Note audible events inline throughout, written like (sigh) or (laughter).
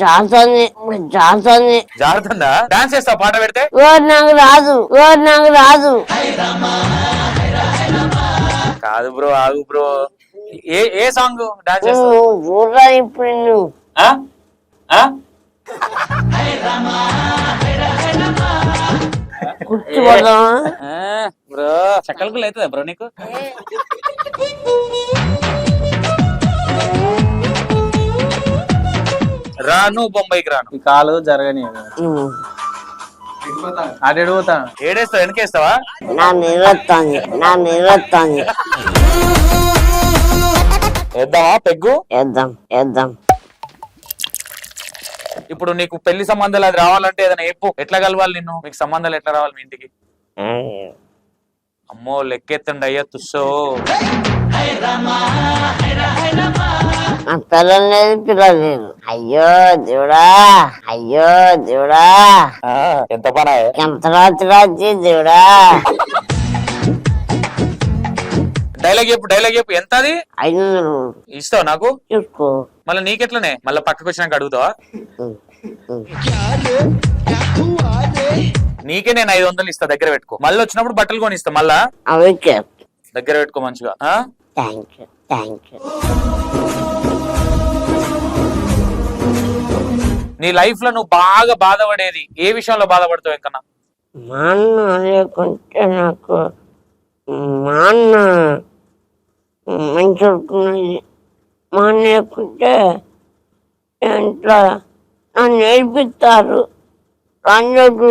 జాతని జాతని జాగ్రత్త డాన్స్ చేస్తావు? పాట పెడితే? ఓ నాకు రాదు ఓ నాకు రాదు. కాదు బ్రో ఆగు బ్రో. ఏ ఏ సాంగ్ డాన్స్ చేస్తావు? నువ్వు చూడరా ఇప్పుడు నువ్వు ఆ? ఆ? కూర్చోబోదామా ఆ, బ్రో. అవుతుందా బ్రో నీకు? రాను బొంబాయికి రాను. ఈ కాలు జరగని అటు పోతాను? ఏడేస్తావు వెనకేస్తావా నా నిలత్తాంది నా నిలత్తాంది వేద్దామా పెగ్గు? వేద్దాం వేద్దాం ఇప్పుడు నీకు పెళ్ళి సంబంధాలు అది రావాలంటే ఏదైనా చెప్పు. ఎట్లా కలవాలి నిన్ను? మీకు సంబంధాలు ఎట్లా రావాలి మీ ఇంటికి? అమ్మో లెక్కెత్తండి అయ్యా తుస్సో. పిల్లలు లేదు పిల్లలు లేదు అయ్యో దేవుడా అయ్యో దేవుడా. ఎంత పనా ఎంత రాత్రి రాత్రి దేవుడా. డైలాగ్ చెప్పు డైలాగ్ చెప్పు. ఎంత అది ఐదు ఇస్తావు నాకు? చూసుకో మళ్ళీ నీకెట్లనే? మళ్ళీ పక్కకు వచ్చినాక అడుగుతావా. నీకే నేను ఐదు వందలు ఇస్తా దగ్గర పెట్టుకో. మళ్ళీ వచ్చినప్పుడు బట్టలు కొని ఇస్తా మళ్ళా? అవి దగ్గర పెట్టుకో మంచిగా. ఆ? థ్యాంక్ యూ థ్యాంక్ యూ నీ లైఫ్లో నువ్వు బాగా బాధపడేది ఏ విషయంలో బాధపడతావు ఇంకన్నా మా అన్న లేకుంటే నాకు మా అన్న మంచి మా అన్న లేకుంటే ఇంట్లో నన్ను నేర్పిస్తారు రంజోడు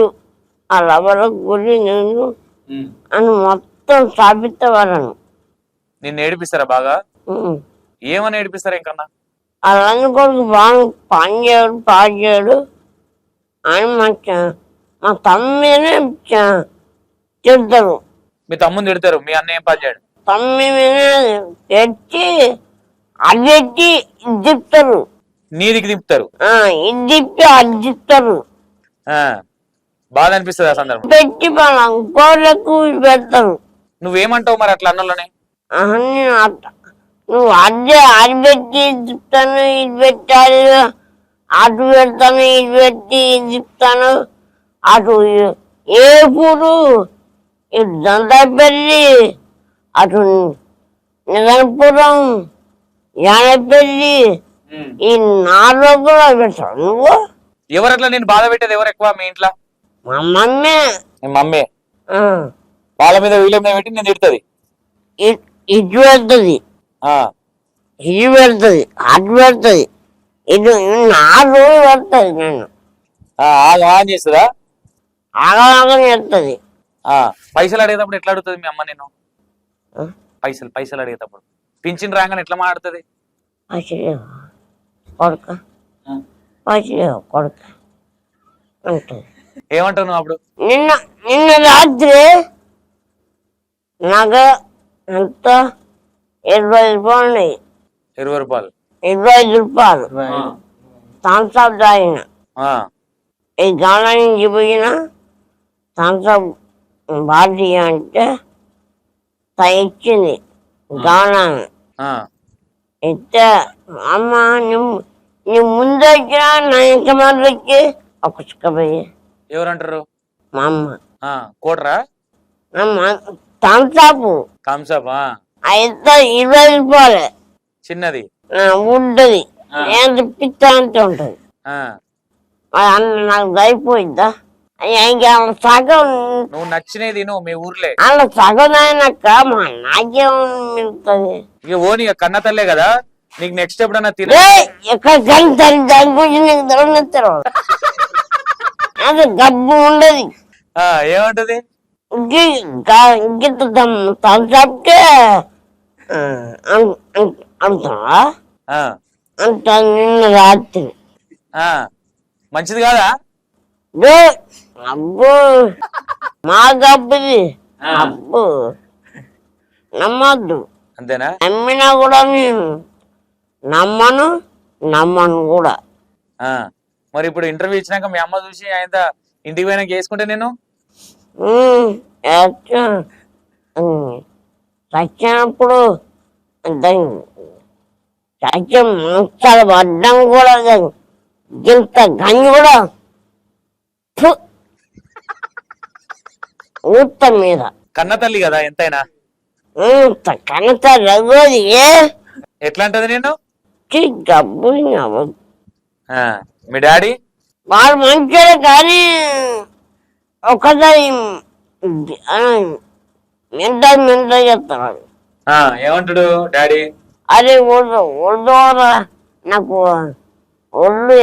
ఆ లవల గురి నేను అని మొత్తం స్థాపిస్తవాలను నిన్ను ఏడిపిస్తారా బాగా? ఏమని ఏడిపిస్తారా ఇంకన్నా ఆ రంజు కొడుకు బాగా పని చేయడు పాడు చేయడు అని మా మా తమ్మినే తిడతారు. మీ తమ్ముని తిడతారు మీ అన్న ఏం పని చేయడు? తమ్మి తెచ్చి అది తెచ్చి ఇది తిప్పుతారు నీదికి దింపుతారు? ఆ, ఇది తిప్పి అది తిప్పుతారు. బాధ అనిపిస్తుంది ఆ సందర్భం. పెట్టి మన కోళ్ళకు ఇది పెడతారు. నువ్వేమంటావు మరి అట్లా అన్నోళ్ళని అన్ని అట్ట- నువ్వు అదే అది పెట్టి తిప్పుతాను ఇది పెట్టాలి అటు పెడతాను ఇది పెట్టి ఇది తిప్పుతాను అటు ఏ పూరు ఇటు దంతపల్లి. అటు నిజాంపురం యానపల్లి. ఈ నాలుగు కూడా పెడతావు నువ్వు? ఎవరు అట్లా నేను బాధ పెట్టేది ఎవరు ఎక్కువ మీ ఇంట్లో? మా మమ్మీ. మీ మమ్మీ? వాళ్ళ మీద వీళ్ళ మీద పెట్టి నేను తిడుతుంది. ఇటు పెడుతుంది. ఇది పెడుతుంది అటు పెడుతుంది. ఇటు నాలుగు పెడుతుంది నేను. ఆన్ చేస్తుందా? ఆగలాగం చేస్తుంది. ఆ, పైసలు అడిగేటప్పుడు ఎట్లా అడుగుతుంది మీ అమ్మ నేను? పైసలు పైసలు అడిగేటప్పుడు. పింఛన్ రాగానే ఎట్లా మాట్లాడుతుంది? కొడుక. కొడుక. ఉంటుంది ఏమంటావు నువ్వు అప్పుడు? నిన్న నిన్న రాత్రి నాకు ఎంత ఇరవై రూపాయలు. ఇరవై రూపాయలు. ఇరవై ఐదు రూపాయలు. థమ్స్అప్ తాగిన ఈ గమనం నుంచి పోయిన థమ్స్అప్ బాడీ అంటే త ఇచ్చింది గమనాన్ని ఆ. ఇస్తే అమ్మ నువ్వు నీ ముందు వచ్చినా నా ఇంక మీద వచ్చి ఒక చిక్కపోయి ఎవరంటారు? మా అమ్మ. కోటరా థమ్స్అప్. Thums Up? అయితే ఇరవై రూపాయలే చిన్నది? ఆ, ఉంటుంది. నేను తిప్పిస్తా అంటే ఉంటుంది. ఆ, మరి అన్న నాకు అయిపోయిందా సగం నువ్వు నచ్చినవి తిను మీ ఊర్లే. అలా సగం అయినాక మా నాకేం మిగులుతుంది ఇక ఓని ఇక కన్న తల్లే కదా. నీకు నెక్స్ట్ ఎప్పుడన్నా తిన ఎక్కడ దాని దాని గురించి నీకు దొరకనిస్తారు అది గబ్బు ఉండదు. ఆ, ఏమంటది? తలసప్కే అంటావా ఆ, అంత నిన్న రాత్రి ఆ, మంచిది కాదా అబ్బో మా గబ్బుది అబ్బో నమ్మద్దు అంతేనా నమ్మినా కూడా నేను నమ్మను నమ్మను కూడా మరి ఇప్పుడు ఇంటర్వ్యూ ఇచ్చినాక మీ అమ్మ చూసి ఆయన ఇంటికి పోయినాక వేసుకుంటే నేను? చచ్చినప్పుడు దాని సత్యం మంచాలు పడ్డం కూడా ఇంత గంజి కూడా! ఊత మీద. కన్న తల్లి కదా ఎంతైనా? ఇంత కనత రఘోది ఏ? ఎట్లా అంటది నేను డబ్బు మీ డాడీ? వాడు మంచోడే కానీ ఒకసారి మెంట మెంట చెప్తాడు ఆ, ఏమంటాడు డాడీ? అరే. ఒళ్ళు ఒళ్ళోరా నాకు ఒళ్ళు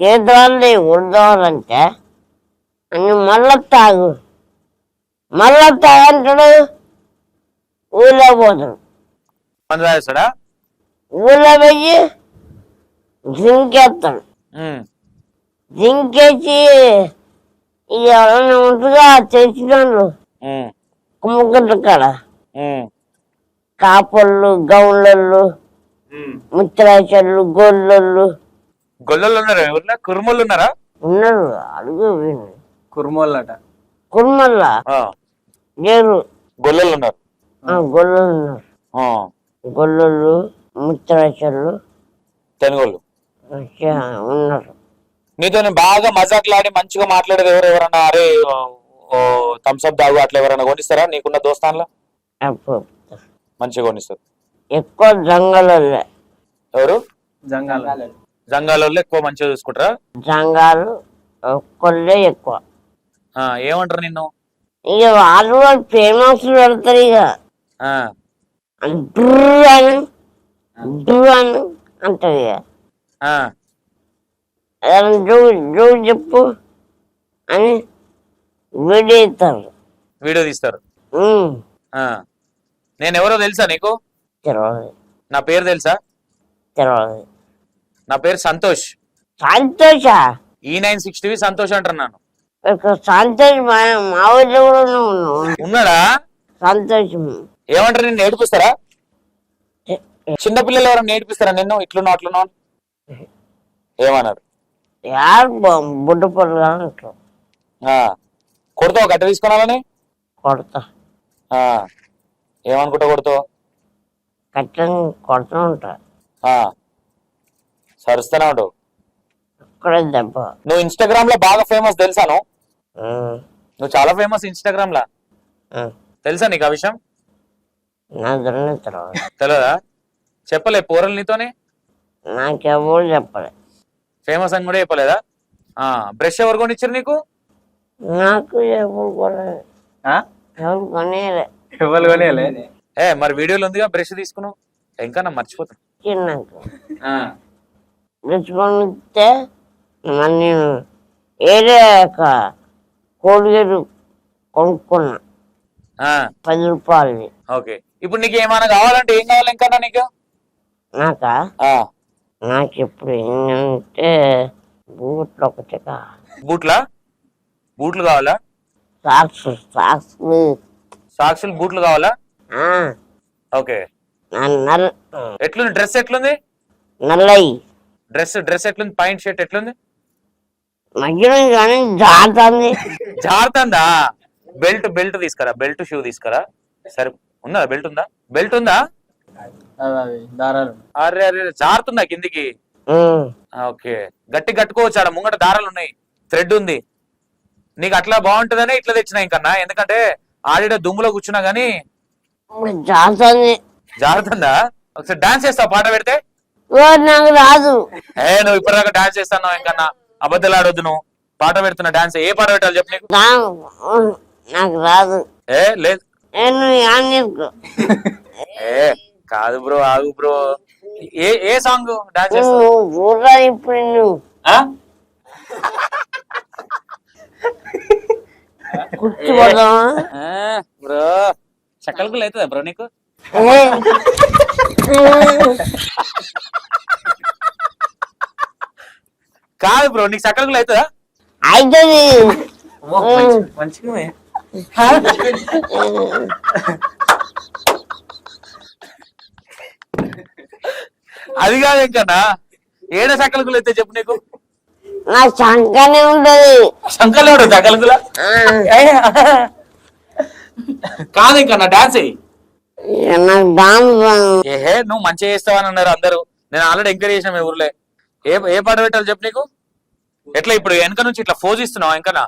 చేతులు ఒళ్ళోరంటే అని మళ్ళా తాగు. మళ్ళా తాగంటాడు? ఊళ్ళో పోతాడు. ఊళ్ళో పోయి జింకేస్తాడు. జింకేసి ఎవరైనా ఉంటుందా ఉమ్, కుమ్మకుంట కాడ కాపళ్ళు గౌళ్ళళ్ళు ఉమ్. ముత్తరాచళ్ళు గోళ్ళళ్ళు గొల్లలు ఉన్నారా ఊర్లో కురుమలు ఉన్నారా. ఉన్నారు అడుగు కుర్మోళ్ళట. కుర్మల్ల లేరు. గొల్లలు ఉన్నారు ఆ, గొల్లలు ఉన్నారు గొల్లలు ముత్తరాచళ్ళు తెనుగోళ్ళు వచ్చా ఉన్నారు. నీతో బాగా మజాక్లాడి మంచిగా మాట్లాడేది ఎవరు ఎవరన్నా అరే థమ్స్అప్ దాగు అట్లా ఎవరైనా కొనిస్తారా? నీకున్న దోస్తాన్లో? మంచిగా కొనిస్తారు. ఎక్కువ జంగలల్లే. ఎవరు? జంగాల జంగాలలో ఎక్కువ మంచిగా చూసుకుంటారా? జంగాలు ఒక్కళ్ళే ఎక్కువ. ఆ, ఏమంటారు నిన్ను? ఇక వాళ్ళు కూడా ఫేమస్ పెడతారు ఇక ఆ, డ్రు అని డ్రు అని అంటది ఇక ఆ, చెప్పు అని వీడియో ఇస్తారు వీడియో తీస్తారు. ఆ, నేను ఎవరో తెలుసా నీకు? తెలియదు నా పేరు తెలుసా? తెలియదు నా పేరు సంతోష్. సంతోష? ఈ నైన్ సిక్స్టీ సంతోష్ అంటున్నాను ఒక సంతోష్ మా మా ఊళ్ళో కూడా ఉన్నావు ఉన్నాడా. సంతోషం ఏమంటారు నిన్ను నేర్పిస్తారా? చిన్న పిల్లలు ఎవరైనా నేర్పిస్తారా నిన్ను? ఇట్లున్నావు అట్లున్నావు అని? ఏమన్నారు? యారు బుడ్డ ఆ, కొడతావు? గట్ట తీసుకున్నాలని కొడతా. ఏమనుకుంటా కొడతావు? కట్టని కొడతా ఉంటా. సరుస్తూనే ఉంటావు దెబ్బ. నువ్వు ఇన్స్టాగ్రామ్లో బాగా ఫేమస్ తెలుసాను నువ్వు? చాలా ఫేమస్ ఇన్స్టాగ్రామ్ లా. తెలుసా నీకు ఆ విషయం? తెలియదా చెప్పలే పోరలు నీతోనే? నాకెవరు చెప్పలే. ఫేమస్ అని కూడా చెప్పలేదా? బ్రష్ ఎవరు కొనిచ్చారు నీకు? నాకు ఎవరు కొనలే. ఎవరు కొనేలే. ఏ మరి వీడియోలో ఉందిగా బ్రష్ తీసుకున్నావు? ఇంకా నా మర్చిపోతాను చిన్నాకు తెచ్చుకొని ఇస్తే మరి నేను ఏరే కోడిగేడు కొనుక్కున్నా. పది రూపాయలది. ఓకే. ఇప్పుడు నీకు ఏమైనా కావాలంటే ఏం కావాలి ఇంకా నీకు? నాకా? నాకు ఇప్పుడు ఏంటంటే బూట్లు? ఒకటి కావాలి బూట్లా బూట్లు కావాలా? సాక్స్ సాక్స్ సాక్షులు బూట్లు కావాలా? ఓకే. ఎట్లుంది? డ్రెస్ ఎట్లుంది? నల్లయి. డ్రెస్ డ్రెస్ ఎట్లుంది? పాయింట్ షర్ట్ ఎట్లుంది? మధ్యలో కానీ జారుతుంది. జారుతుందా? బెల్ట్ బెల్ట్ తీసుకురా. బెల్ట్ షూ తీసుకురా. సరే. ఉందా? బెల్ట్ ఉందా? బెల్ట్ ఉందా? అవి దారాలు అరే అరే జారుతుందా కిందికి? ఓకే. గట్టి కట్టుకోవచ్చు ఆడ ముంగట దారాలు ఉన్నాయి. థ్రెడ్ ఉంది. నీకు అట్లా బాగుంటుందనే ఇట్లా తెచ్చినా ఇంకన్నా ఎందుకంటే ఆడిడ దుమ్ములో కూర్చున్నా గానీ జారుతుంది. జారుతుందా? ఒకసారి డాన్స్ చేస్తావు పాట పెడితే? ఓ నాకు రాదు. ఏ నువ్వు ఇప్పటిదాకా డాన్స్ చేస్తాను ఇంకన్నా అబద్ధాలు ఆడొద్దు నువ్వు. పాట పెడుతున్నా డాన్స్ ఏ పాట పెట్టాలి చెప్పు నీకు? రాదు. ఏ లేదు. (laughs) కాదు బ్రో ఆగు బ్రో. ఏ ఏ సాంగ్ డాన్స్ చేస్తావు? బ్రో. చక్కలకు అవుతుందా బ్రో నీకు? కాదు బ్రో నీకు చక్కలకు అవుతుందా? అవుతుంది మంచిగా అది కాదు ఇంకన్నా ఏడ చక్కలకు అయితే చెప్పు నీకు? నా శంకనే ఉంటది శంకలేడు చక్కలకులా ఆ, కాదు ఇంకన్నా డాన్స్ నాకు డాన్స్ ఏహే నువ్వు మంచిగా చేస్తావని అన్నారు అందరూ. నేను ఆల్రెడీ ఎంకరేజ్ చేసిన మీ ఊర్లే. ఏ ఏ పాట పెట్టాలి చెప్పు నీకు? ఎట్లా ఇప్పుడు వెనక నుంచి ఇట్లా ఫోజ్ ఇస్తున్నావు వెనకనా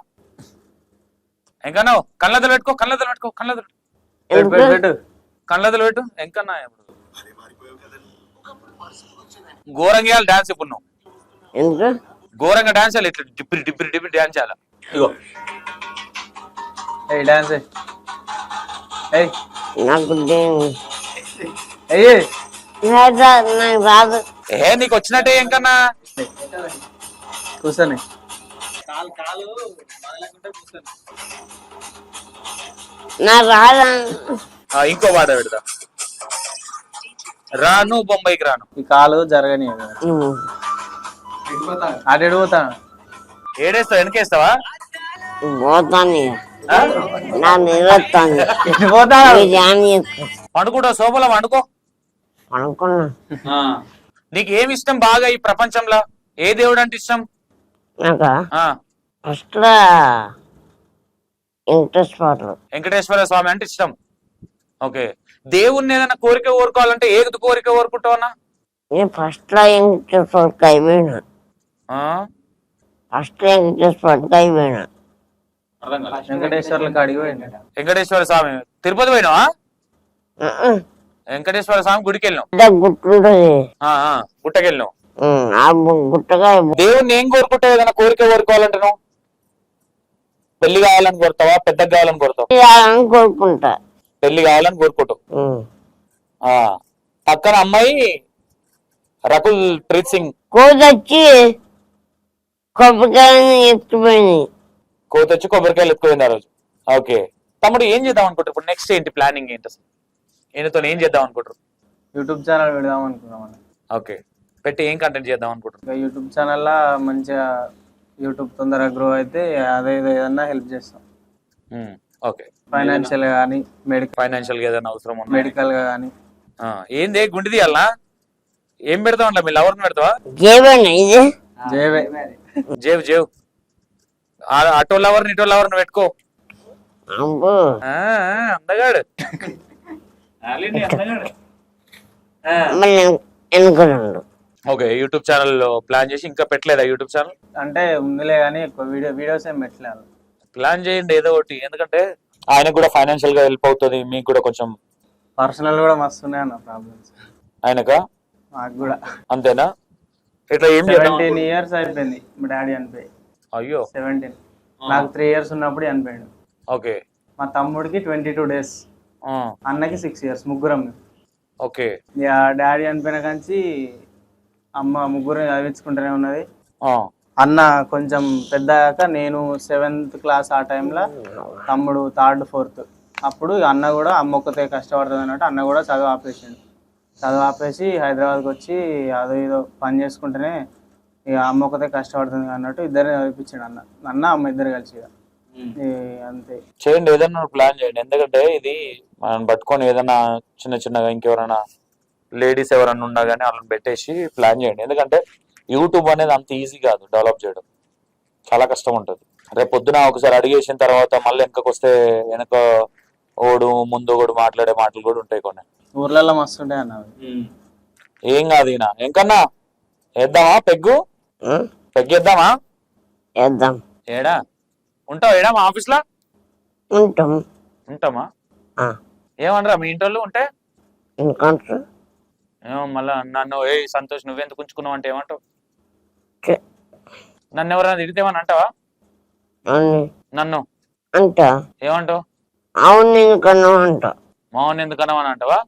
వెంకన్నా కళ్ళదలు పెట్టుకో కళ్ళదలు పెట్టుకో కళ్ళదలు పెట్టు. కళ్ళదలు పెట్టు. వెంకన్నా ఘోరంగా డాన్స్ ఇప్పుడు నువ్వు. ఘోరంగా డాన్స్ చేయాలి. ఇట్లా డిప్పిరి డిప్పిరి డిప్పిరి డాన్స్ చేయాలి? ఇగో. ఏయ్ డాన్స్ ఏ నీకు వచ్చినట్టే ఎంకన్నా కూర్చొని. నాకు రాదు? ఆ, ఇంకో పాట పెడతా. రాను బొంబాయికి రాను. ఈ కాలు జరగని. అటు ఏడేస్తావు వెనకేస్తావా? పోతాను. నా పండుకుంటా సోఫలో వండుకో అనుకున్నా నీకు ఏమి ఇష్టం బాగా ఈ ప్రపంచంలో? ఏ దేవుడు అంటే ఇష్టం? నాకు? ఫస్ట్ వెంకటేశ్వర స్వామి అంటే ఇష్టం. ఓకే. దేవుణ్ణి ఏదైనా కోరిక కోరుకోవాలంటే ఏ కోరిక కోరుకుంటావన్నా? నేను ఫస్ట్లో ఆ? ఫస్ట్లో ఇంట్రెస్ట్ పడక అయిపోయినా వెంకటేశ్వర్లకు అడిగి పోయింది వెంకటేశ్వర స్వామి తిరుపతి పోయినావా. వెంకటేశ్వర స్వామి గుడికి పెద్ద ఆ, గుట్టకి గు- గుట్టగా దేవుణ్ణి ఏం కోరుకుంటావు? ఏదైనా కోరిక కోరుకోవాలంటే నువ్వు పెళ్ళి కావాలని కోరుతావా? పెద్దగా కావాలని కోరుతావు? కోరుకుంటా. పెళ్ళి కావాలని కోరుకుంటావు ఉమ్. ఆ పక్కన అమ్మాయి రకుల్ ప్రీత్ సింగ్. కోదొచ్చి కొబ్బరికాయని ఎత్తుపోయింది కోతొచ్చి కొబ్బరికాయలు ఎత్తుకుపోయింది ఆ రోజు. ఓకే. తమ్ముడు ఏం చేద్దాం అనుకుంటారు? ఇప్పుడు నెక్స్ట్ ఏంటి ప్లానింగ్ ఏంటి అసలు? ఈయనతో ఏం చేద్దాం అనుకుంటారు? యూట్యూబ్ ఛానల్ పెడదాం అనుకున్నాం. ఓకే. పెట్టి ఏం కంటెంట్ చేద్దాం అనుకుంటారు? ఇంకా యూట్యూబ్ ఛానల్లో మంచిగా యూట్యూబ్ తొందరగా గ్రో అయితే అదే ఏదో ఏదన్నా హెల్ప్ చేస్తాం ఓకే. ఫైనాన్షియల్ కానీ మెడికల్ ఫైనాన్షియల్గా ఏదైనా అవసరం ఉన్నా. మెడికల్గా కానీ ఆ, ఏంది గుండి తీయాలనా? ఏం పెడతావు అట్లా మీ లవర్ని పెడతావా? జేబేనా ఇది? జేవే జేవ్ జేవ్ ఆ- అటో లవర్ని ఇటో లవర్ని పెట్టుకో. అబ్బో. ఆ, ఆ, అందగాడు. ఓకే యూట్యూబ్ ఛానల్ ప్లాన్ చేసి ఇంకా పెట్టలేదా యూట్యూబ్ ఛానల్? అంటే ఉందిలే కానీ ఎక్కువ వీడియో వీడియోస్ ఏం పెట్టలేదు ప్లాన్ చేయండి ఏదో ఒకటి. ఎందుకంటే ఆయనకు కూడా ఫైనాన్షియల్గా హెల్ప్ అవుతుంది మీకు కూడా కొంచెం పర్సనల్ కూడా మస్తు ఉన్నాయి అన్న ప్రాబ్లమ్స్ ఆయనక? నాకు కూడా. అంతేనా? ఇట్లా ఏం చేద్దాం సెవెంటీన్ ఇయర్స్ అయిపోయింది మా డాడీ చనిపోయి. అయ్యో. సెవెంటీన్ నాకు త్రీ ఇయర్స్ ఉన్నప్పుడు చనిపోయాడు. ఓకే. మా తమ్ముడికి ట్వంటీ టూ డేస్ ఆ, అన్నకి సిక్స్ ఇయర్స్ ముగ్గురం. మేము. ఓకే. ఇక డాడీ చనిపోయిన కాంచి అమ్మ ముగ్గురు చదివించుకుంటూనే ఉన్నది. ఆ, అన్న కొంచెం పెద్దగాక నేను సెవెంత్ క్లాస్ ఆ టైంలో తమ్ముడు థర్డ్ ఫోర్త్ అప్పుడు ఇక అన్న కూడా అమ్మ ఒక్కతే కష్టపడుతుంది అన్నట్టు అన్న కూడా చదువు ఆపేసిండు. చదువు ఆపేసి హైదరాబాద్కి వచ్చి అదో ఏదో పని చేసుకుంటేనే ఇక అమ్మ ఒక్కతే కష్టపడుతుంది అన్నట్టు ఇద్దరిని చదివిపించాడు అన్న. అన్న అమ్మ ఇద్దరు కలిసి అంతే. చేయండి ఏదైనా ప్లాన్ చేయండి. ఎందుకంటే ఇది మనం పట్టుకొని ఏదైనా చిన్న చిన్నగా ఇంకెవరైనా లేడీస్ ఎవరైనా ఉన్నా కానీ వాళ్ళని పెట్టేసి ప్లాన్ చేయండి. ఎందుకంటే యూట్యూబ్ అనేది అంత ఈజీ కాదు డెవలప్ చేయడం. చాలా కష్టం ఉంటుంది. రేపు పొద్దున ఒకసారి అడిగేసిన తర్వాత మళ్ళీ వెనకకు వస్తే వెనక ఓడు ముందు ఓడు మాట్లాడే మాటలు కూడా ఉంటాయి కొన్ని. ఊర్లలో మస్తు అన్న. ఏం కాదు ఈయన. ఎంకన్నా వేద్దామా పెగ్గు? ఉమ్, పెగ్గేద్దామా వేద్దాం ఏడా? ఉంటావు ఏడా మా ఆఫీస్లో? ఉంటాం. ఉంటామా? ఆ, ఏమనరా మీ ఇంటోళ్ళు ఉంటే? ఎందుకంటే ఏమో మళ్ళా నన్ను ఏ సంతోష్ నువ్వెందుకు ఉంచుకున్నావు అంటే ఏమంటావు? నన్ను ఎవరైనా తిడితేమని అంటావా? నన్ను? అంట. ఏమంటావు? అవును ఎందుకన్నా అంట. మామూలు అంటావా.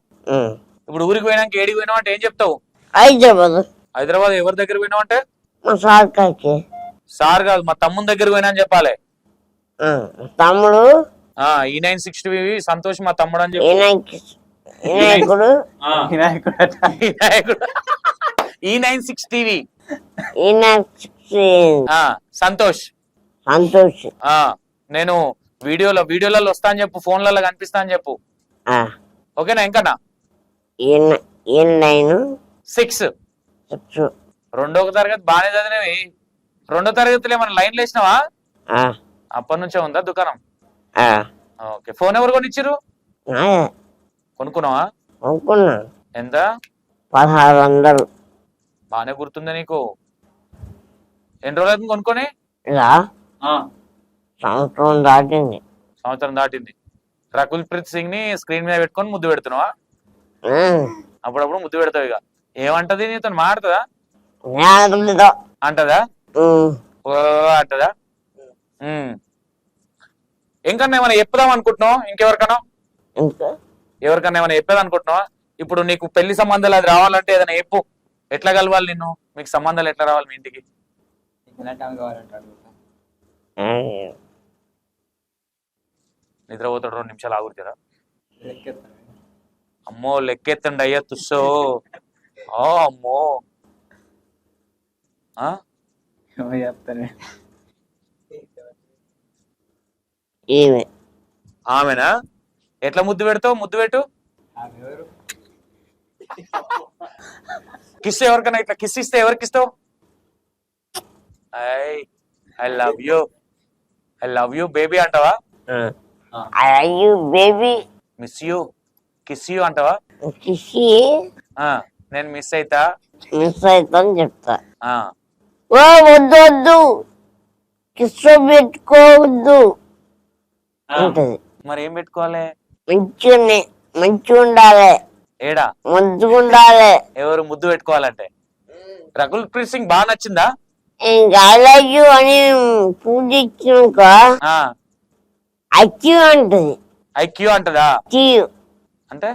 ఇప్పుడు ఊరికి పోయినాక ఏడికి పోయినావు అంటే ఏం చెప్తావు? హైదరాబాద్. హైదరాబాద్ ఎవరి దగ్గర పోయినావు అంటే? మా సార్కాకి సార్ కాదు మా తమ్ముని దగ్గర పోయినా అని చెప్పాలి. ఆ, తమ్ముడు? ఆ ఈ నైన్ సిక్స్టీ సంతోష్ మా తమ్ముడు అని చెప్పు. వినాయక్ వినాయకుడు వినాయకుడు. ఈ nine six TV Santosh. Santosh. నేను వీడియోలో వీడియోలలో వస్తా అని చెప్పు ఫోన్లలో కనిపిస్తా అని చెప్పు. ఓకేనా ఇంకనా నైన్. సిక్స్. రెండో తరగతి బాగానే చదివినవి. రెండో తరగతిలో ఏమైనా లైన్లు వేసినావా? అప్పటి నుంచే ఉందా దుకాణం? ఓకే ఫోన్ ఎవరు కొనిచ్చిర్రు? నాయే. కొనుక్కున్నావా? ఎంత? పదహారు వందలు. బాగానే గుర్తుందా నీకు? ఎన్ని రోజులు అవుతుంది కొనుక్కొని? సంవత్సరం దాటింది. సంవత్సరం దాటింది. రకుల్ ప్రీత్ సింగ్ని స్క్రీన్ మీద పెట్టుకొని ముద్దు పెడుతున్నావా? ఉమ్. అప్పుడప్పుడు ముద్దు పెడతావు ఇక. ఏమంటది నీతో? మాడుతుందా జ్ఞానంతో అంటదా? ఉమ్. ఓ అంటదా? ఉమ్. ఇంకన్నా ఏమైనా చెప్పుదాం అనుకుంటున్నావు? ఇంకెవరికన్నా? ఇంకా? ఎవరికన్నా ఏమైనా చెప్పేది అనుకుంటున్నావా ఇప్పుడు నీకు పెళ్ళి సంబంధాలు అది రావాలంటే ఏదైనా చెప్పు. ఎట్లా కలవాలి నిన్ను? మీకు సంబంధాలు ఎట్లా రావాలి మీ ఇంటికి. నిద్రపోతాడు రెండు నిమిషాలు ఆగుతారా. అమ్మో లెక్కెత్తండి అయ్యా తుస్సో. ఓ అమ్మో. ఆమెనా? ఎట్లా ముద్దు పెడతావు? ముద్దు పెట్టు. కిస్ ఎవరికైనా ఇట్లా కిస్ ఇస్తే ఎవరికి ఇస్తావు? I I love you I love you baby అంటావా? Are you baby miss you kiss you అంటావా? కిసి ఆ, నేను మిస్ అయితా? మిస్ అవుతాను చెప్తా. ఆ, ఓ వద్దు వద్దు. కిస్సు పెట్టుకోవద్దు. మరి ఏం పెట్టుకోవాలి? మంచిగా మంచిగా ఉండాలి ఏడా? మంచిగా ఉండాలి ఎవరు ముద్దు పెట్టుకోవాలంటే? రకుల్ ప్రీత్ సింగ్ బాగా నచ్చిందా? అలాగే అని పూజ ఇచ్చినాక అంటది. ఐక్యూ అంటదా? అచ్చి అంటే?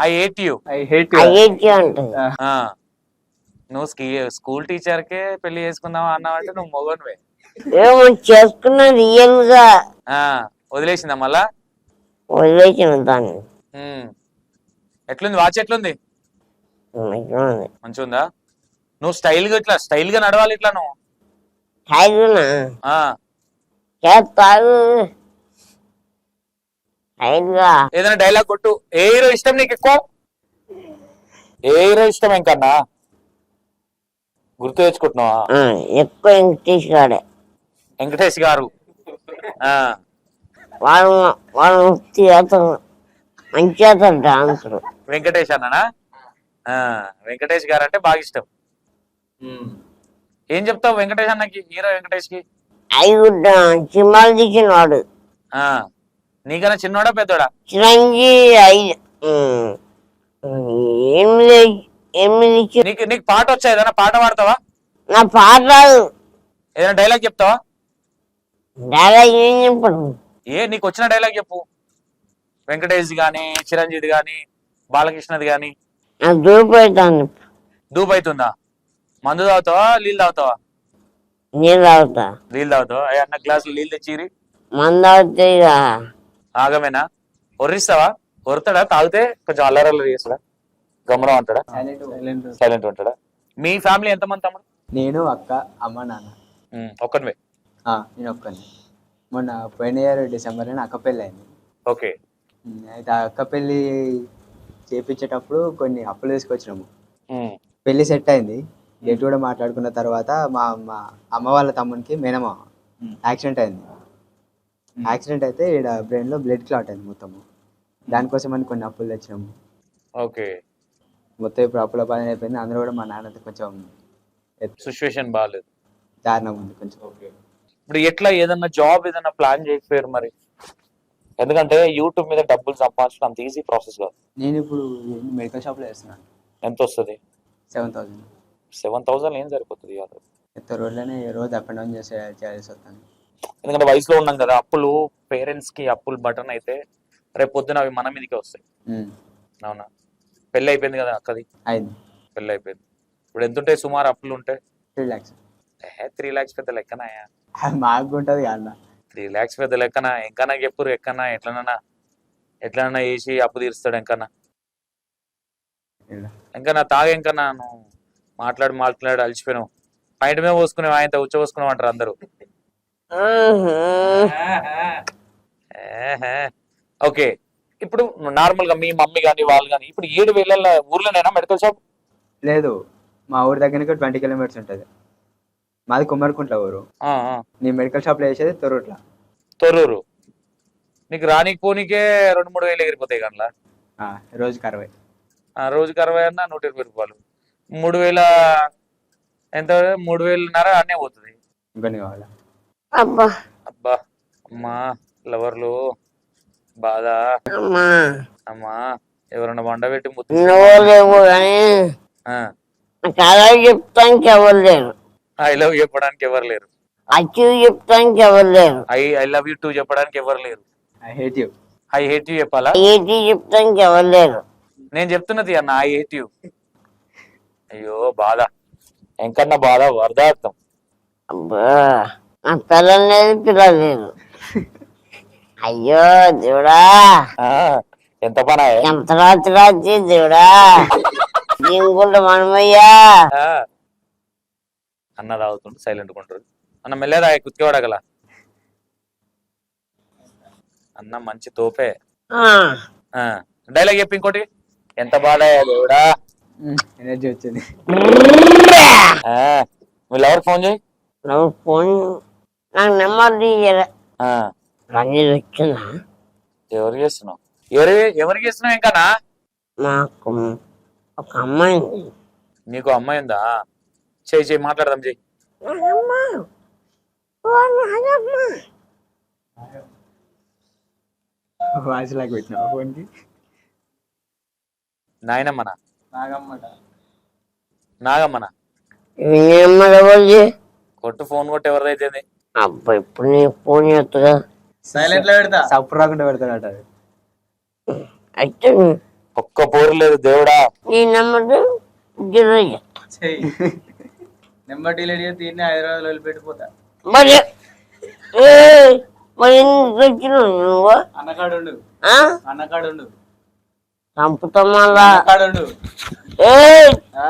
I hate you I hate అయ్యచ్చి అంటది. నువ్వు స్కీ స్కూల్ టీచర్ కే పెళ్ళి చేసుకుందామా అన్నావంటే నువ్వు మొగనువే. ఏమో చేసుకున్న రియల్గా. ఆ, వదిలేసిందా మళ్ళా? వదిలేసిన దాన్ని. ఎట్లుంది? వాచ్ ఎట్లుంది? మంచిగా ఉంది మంచిగా నువ్వు స్టైల్గా ఇట్లా స్టైల్గా నడవాలి ఇట్లా నువ్వు ఏదైనా డైలాగ్ కొట్టు. ఏ హీరో ఇష్టం నీకు ఎక్కువ? ఏ హీరో ఇష్టం ఇంకన్నా? గుర్తు తెచ్చుకుంటున్నావా? ఎక్కువ వెంకటేష్ గారు. ఆ. వాడు వాడు అతను మంచి అతను డాన్సర్ వెంకటేష్ అన్ననా? ఆ, వెంకటేష్ గారు అంటే బాగా ఇష్టం. ఏం చెప్తావు వెంకటేష్ అన్నకి హీరో వెంకటేష్కి సినిమాలు తీసిన వాడు ఆ నీకన్నా చిన్నోడా పెద్దోడా? నీకు నీకు పాట వచ్చా? ఏదైనా పాట పాడతావా? నా పాట రాదు. ఏదైనా డైలాగ్ చెప్తావా? డైలాగ్ ఏం చెప్పడు ఏ నీకు వచ్చిన డైలాగ్ చెప్పు. వెంకటేష్ గాని చిరంజీవి గాని బాలకృష్ణది గాని? నా దూరిపోతాను దూపు అవుతుందా మందు తాగుతావా నీళ్ళు తాగుతావా? నీళ్ళు తాగుతా. నీళ్ళు తాగుతావా? అన్న గ్లాసులు నీళ్ళు తెచ్చిరి మందు ఆగమేనా? ఒర్రిస్తావా? ఒరుతాడా తాగితే కొంచెం అల్లరల్లరి చేస్తాడా? గమనం అంటాడా సైలెంట్ ఉంటాడా. మీ ఫ్యామిలీ ఎంతమంది తమ్ముడు? నేను అక్క అమ్మ నాన్న. ఒక్కనివే. ఆ, నేను ఒక్కని. మొన్న పోయిన ఇయర్ డిసెంబర్ అక్క పెళ్ళి అయింది ఓకే అయితే అక్క పెళ్ళి చేపించేటప్పుడు కొన్ని అప్పులు తీసుకొచ్చినాము. పెళ్ళి సెట్ అయింది. డేట్ కూడా మాట్లాడుకున్న తర్వాత మా మా అమ్మ వాళ్ళ తమ్మునికి మేనమా యాక్సిడెంట్ అయింది. యాక్సిడెంట్ అయితే ఇక్కడ బ్రెయిన్లో బ్లడ్ క్లాట్ అయింది మొత్తము. దానికోసం అని కొన్ని అప్పులు తెచ్చినాము. ఓకే. మొత్తం ఇప్పుడు అప్పుల పని అయిపోయింది. అందరూ కూడా మా నాన్నతో కొంచెం సిచ్యువేషన్ బాగాలేదు దారుణం ఉంది కొంచెం. ఇప్పుడు ఎట్లా ఏదన్నా జాబ్ ఏదన్నా ప్లాన్ చేయకపోయారు మరి? ఎందుకంటే యూట్యూబ్ మీద డబ్బులు సంపాదించడం అంత ఈజీ ప్రాసెస్ కాదు. నేను ఇప్పుడు మెడికల్ షాప్లో చేస్తున్నాను ఎంత వస్తుంది? సెవెన్ థౌసండ్ సెవెన్ థౌసండ్ ఏం సరిపోతుంది కాదు. ఎంత రోడ్లోనే రోజు అప్ అండ్ డౌన్ చేసే చేయాల్సి వస్తాను. ఎందుకంటే వయసులో ఉన్నాం కదా అప్పులు పేరెంట్స్కి అప్పులు బటన్ అయితే రేపు పొద్దున అవి మన మీదకే వస్తాయి. అవునా? పెళ్ళి అయిపోయింది కదా అక్కది? అయింది. పెళ్ళి అయిపోయింది. ఇప్పుడు ఎంత ఉంటాయి సుమారు అప్పులు ఉంటాయి త్రీ ల్యాక్స్ త్రీ ల్యాక్స్ పెద్ద లెక్కనా? మాకు ఉంటుంది అన్న త్రీ ల్యాక్స్ పెద్ద లెక్కన ఎంకన్నా చెప్పురు ఎక్కన్నా ఎట్లనన్నా ఎట్లనన్నా వేసి అప్పు తీరుస్తాడు ఎంకన్నా. ఎంకన్నా తాగ ఎంకన్నా నువ్వు మాట్లాడి మాట్లాడి అలసిపోయినావు. పైన మీద పోసుకునే ఆయనతో ఉచ్చ పోసుకున్నావు అంటారు అందరూ. ఓకే. ఇప్పుడు నార్మల్గా మీ మమ్మీ కానీ వాళ్ళు కానీ ఇప్పుడు ఏడు వేల ఊర్లోనైనా మెడికల్ షాప్? లేదు. మా ఊరి దగ్గర ట్వంటీ కిలోమీటర్స్ ఉంటుంది. మాది కుమ్మరికుంట్ల ఊరు. నీ మెడికల్ షాప్లో వేసేది తొర్రుట్ల తొర్రూరు. నీకు రానీకి పోనీకే రెండు మూడు వేలు ఎగిరిపోతాయి కనలా ఆ, రోజుకి అరవై. ఆ, రోజుకి అరవై అన్న నూట ఇరవై రూపాయలు. మూడు వేల ఎంత? మూడు వేలున్నర అనే పోతుంది. ఇంకొని కావాలా? అబ్బా. అబ్బా అమ్మా లవర్లు బాధ. అమ్మా. అమ్మా ఎవరన్నా బండ పెట్టి చెప్తానికి ఎవరు లేరు. ఐ లవ్ చెప్పడానికి ఎవరు లేరు. అచ్చు చెప్తానికి ఎవరు లేరు. I I love you too చెప్పడానికి ఎవరు లేరు. I hate you I hate you చెప్పాలా? ఏటి చెప్తానికి ఎవరు లేరు. నేను చెప్తున్నది అన్న ఐ హేట్ యూ అయ్యో బాధ. ఎంకన్నా బాధ వరదార్థం అబ్బా నా పిల్లలు లేదు పిల్లలు లేరు అయ్యో దేవుడా. ఆ, ఎంత పని? ఎంత రాత్రి రాత్రి దేవుడా. (laughs) మనమయ్యా. అన్న తాగుతుండు సైలెంట్ కొంటారు అన్న మెల్లదా కుత్తివాడగల అన్న మంచి తోపే. ఆ, డైలాగ్ చెప్పి ఇంకోటి. ఎంత బాధ దేవుడా? ఎనర్జీ వచ్చింది. ఆ, వీళ్ళు ఎవరికి ఫోన్ చేయి. ఫోన్ నాకు నెంబర్ వచ్చిందా ఎవరికి చేస్తున్నావు? ఎవరి ఎవరికి చేస్తున్నావు ఇంకానా మాకు ఒక అమ్మాయి. నీకు అమ్మాయి ఉందా? చేయి చేయి మాట్లాడదాం చేయి. వాయిస్ లాగా పెట్టినా నాయనమ్మనా? ఎవరిది కొట్టు ఫోన్ కొట్టు ఎవరిదైతే అబ్బా ఇప్పుడు నేను ఫోన్ చేస్తుందా సైలెంట్లో పెడతా. సప్పు రాకుండా పెడతాడట అది. అయితే ఒక్క పోరు లేదు దేవుడా. ఈ నెంబర్ జీరో చేస్తా చెయ్యి. నెంబర్ డిలీట్ చేసి దీన్ని హైదరాబాద్లో పెట్టిపోతా మరి ఏ మరి ఎందుకు వచ్చినావు నువ్వు? అన్నకాడుండు. ఆ? అన్నకాడుండు. చంపుతా మళ్ళా అన్నకాడుండు. ఏ! ఆ?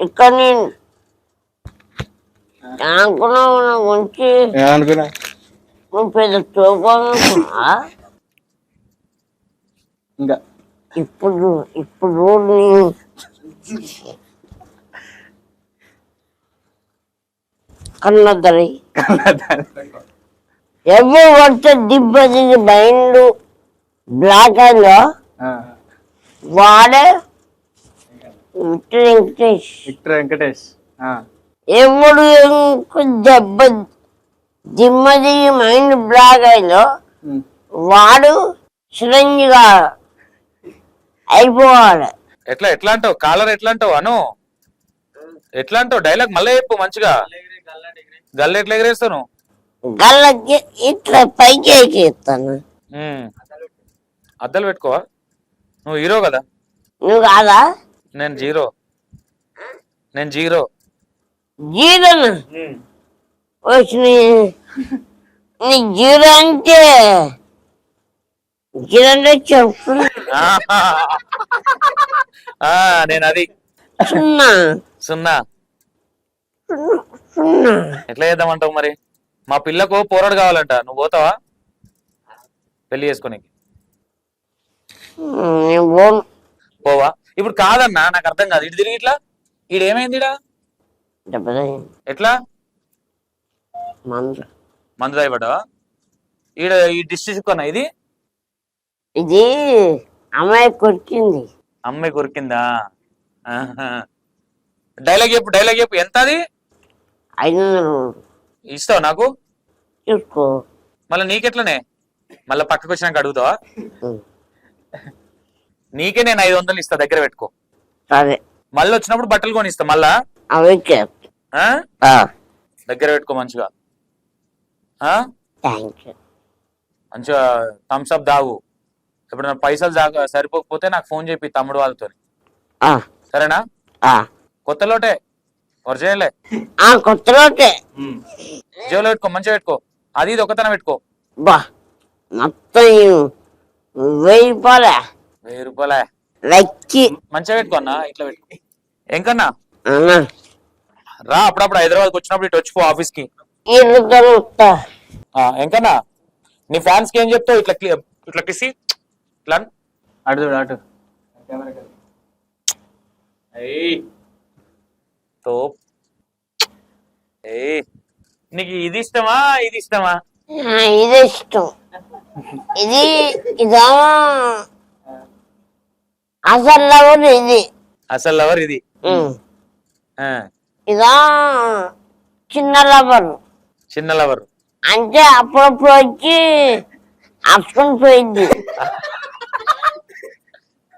ఇక్కడ నేను అనుకున్నావు నా గురించి? అనుకున్నా? నువ్వు పెద్ద చూపాలనుకున్నా ఇంకా. ఇప్పుడు ఇప్పుడు నీ కన్నద్దరి ఎవరు పడితే దిబ్బది మైండ్ బ్లాక్ అయిందో ఆ. వాడే విక్టర్ వెంకటేష్. విక్టర్ వెంకటేష్. ఆ. ఎవడు దెబ్బ దిమ్మది మైండ్ బ్లాక్ అయిందో. వాడు చిరంజీగా అయిపోవాలి. ఎట్లా ఎట్లా అంటావు? కాలర్ ఎట్లా అంటావు అను? ఎట్లా అంటావు? డైలాగ్ మళ్ళీ చెప్పు మంచిగా. గల్ల ఎట్లా ఎగరేస్తాను. గల్లకి ఇట్లా పైకి ఎక్కిస్తాను అద్దలు పెట్టుకోవా? నువ్వు హీరో కదా? నువ్వు కాదా? నేను జీరో. నేను జీరో. నీ- నీ జీరో అంటే జీరో అంటే చెప్పు నేను అది. సున్నా. సున్నా. ఎట్లా చేద్దామంటావు మరి? మా పిల్లకు పోరాడు కావాలంట. నువ్వు పోతావా? పెళ్ళి చేసుకుని నేను పోను. పోవా? ఇప్పుడు కాదన్నా నాకు అర్థం కాదు. ఇటు తిరిగి ఇట్లా? ఈడు ఏమైంది ఎట్లా? మందు. తాగబడ్డావా ఈడ ఈ డిస్ట్రిక్ట్ కొన్నా ఇది? ఇది అమ్మాయి కొరికింది. అమ్మాయి కొరికిందా? డైలాగ్ చెప్పు డైలాగ్ చెప్పు. ఎంత అది ఐదు వందలు ఇస్తావు నాకు? చూసుకో మళ్ళీ నీకెట్లనే? మళ్ళీ పక్కకు వచ్చినాక అడుగుతావా? నీకే నేను ఐదు వందలు ఇస్తా దగ్గర పెట్టుకో. సరే. మళ్ళీ వచ్చినప్పుడు బట్టలు కొని ఇస్తా మళ్ళా? అవి ఆ? దగ్గర పెట్టుకో మంచిగా. ఆ? Thank you. మంచిగా థమ్స్ అప్ దాగు. ఎప్పుడైనా పైసలు దాకా సరిపోకపోతే నాకు ఫోన్ చెప్పి తమ్ముడు వాళ్ళతో సరేనా? కొత్త లోటే. ఒరిజినలే కొత్త రోటే జేబులో పెట్టుకో మంచిగా పెట్టుకో. అది ఇది ఒకతన పెట్టుకో. బా మొత్తం వెయ్యి రూపాయలే. వెయ్యి రూపాయలే. లక్కి. మంచిగా పెట్టుకో అన్న ఇట్లా పెట్టుకో. ఎంకన్నా అన్న. రా అప్పుడప్పుడు హైదరాబాద్కి వచ్చినప్పుడు ఇటు వచ్చిపో ఆఫీస్కి ఆ, ఎంకన్నా నీ ఫ్యాన్స్కి ఏం చెప్తావు? ఇట్లా క్లి- ఇట్లా కిసి ఇట్లా అను. అటు చూడు అటు. తోప్ ఏయ్ నీకు ఇది ఇష్టమా? ఇది ఇష్టమా? ఇది ఇష్టం. ఇది ఇదేమో అసలు లవర్ ఇది. అసలు లవర్ ఇది? ఇదా చిన్న లవర్. చిన్న లవర్. అంటే అప్పుడప్పుడు వచ్చి అప్పుకొని పోయింది.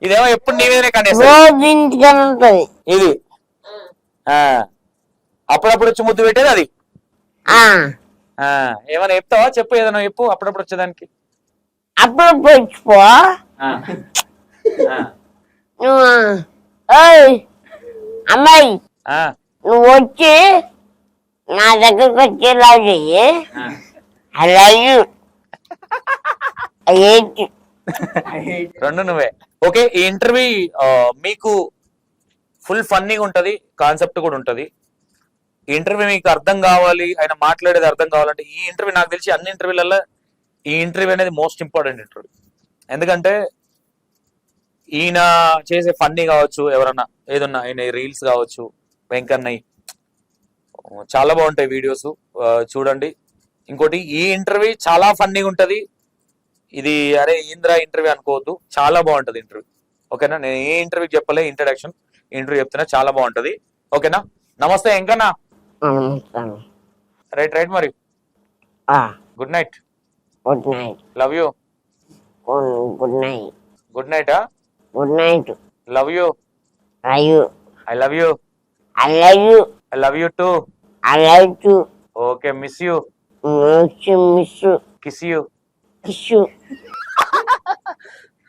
ఇదేమో ఎప్పుడు నీ మీదనే కనేస్తుంది రోజు ఇంటికని ఉంటది. ఇది. అప్పుడప్పుడు వచ్చి ముద్దు పెట్టేది అది. ఆ, ఆ. ఏమైనా చెప్తావా? చెప్పు ఏదైనా చెప్పు అప్పుడప్పుడు వచ్చేదానికి. ఆ. ఆ. నువ్వు ఓయ్ అమ్మాయి ఆ. నువ్వు వచ్చి నా దగ్గరకు వచ్చేలా చెయ్యి ఆ. ఏంటి రెండు నువ్వే. ఓకే ఈ ఇంటర్వ్యూ మీకు ఫుల్ ఫన్నీగా ఉంటుంది కాన్సెప్ట్ కూడా ఉంటుంది. ఇంటర్వ్యూ మీకు అర్థం కావాలి ఆయన మాట్లాడేది అర్థం కావాలంటే ఈ ఇంటర్వ్యూ నాకు తెలిసి అన్ని ఇంటర్వ్యూలలో ఈ ఇంటర్వ్యూ అనేది మోస్ట్ ఇంపార్టెంట్ ఇంటర్వ్యూ. ఎందుకంటే ఈయన చేసే ఫన్నీ కావచ్చు ఎవరన్నా ఏదన్నా ఆయన రీల్స్ కావచ్చు వెంకన్నయ్య. చాలా బాగుంటాయి వీడియోస్ చూడండి. ఇంకోటి ఈ ఇంటర్వ్యూ చాలా ఫన్నీగా ఉంటుంది. ఇది అరే ఇంద్రా ఇంటర్వ్యూ అనుకోవద్దు. చాలా బాగుంటుంది ఇంటర్వ్యూ. ఓకేనా? నేను ఏ ఇంటర్వ్యూ చెప్పలే ఇంట్రడక్షన్. ఇంటర్వ్యూ చెప్తున్నా చాలా బాగుంటది. ఓకేనా? నమస్తే ఎంకన్నా రైట్ రైట్ మరి. Good night good night love you good night good night good night love you I you I love you I love you I love you too I love to okay miss you miss miss kiss you kiss you